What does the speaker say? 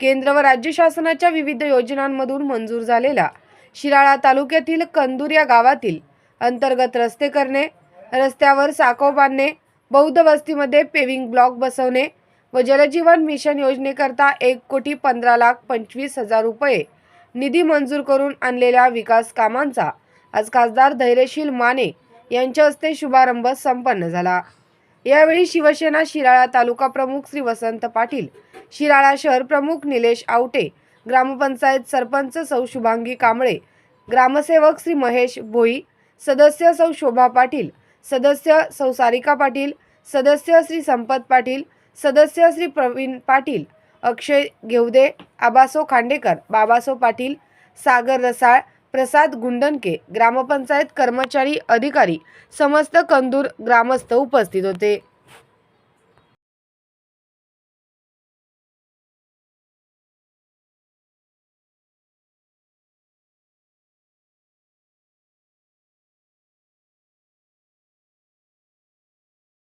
केंद्र व राज्य शासनाच्या विविध योजनांमधून मंजूर झालेला शिराळा तालुक्यातील कंदूर या गावातील अंतर्गत रस्ते करणे रस्त्यावर साखव बांधणे बौद्ध वस्तीमध्ये पेविंग ब्लॉक बसवणे व जलजीवन मिशन योजनेकरता एक कोटी पंधरा लाख पंचवीस हजार रुपये निधी मंजूर करून आणलेल्या विकास कामांचा आज खासदार धैर्यशील माने यांच्या हस्ते शुभारंभ संपन्न झाला. यावेळी शिवसेना शिराळा तालुका प्रमुख श्री वसंत पाटील शिराळा शहर प्रमुख निलेश आवटे ग्रामपंचायत सरपंच सौ शुभांगी कांबळे ग्रामसेवक श्री महेश भोई सदस्य सौ शोभा पाटील सदस्य सौ सारिका पाटील सदस्य श्री संपत पाटील सदस्य श्री प्रवीण पाटील अक्षय घेवदे आबासो खांडेकर बाबासो पाटील सागर रसाळ प्रसाद गुंडनके ग्रामपंचायत कर्मचारी अधिकारी समस्त कंदूर ग्रामस्थ उपस्थित होते.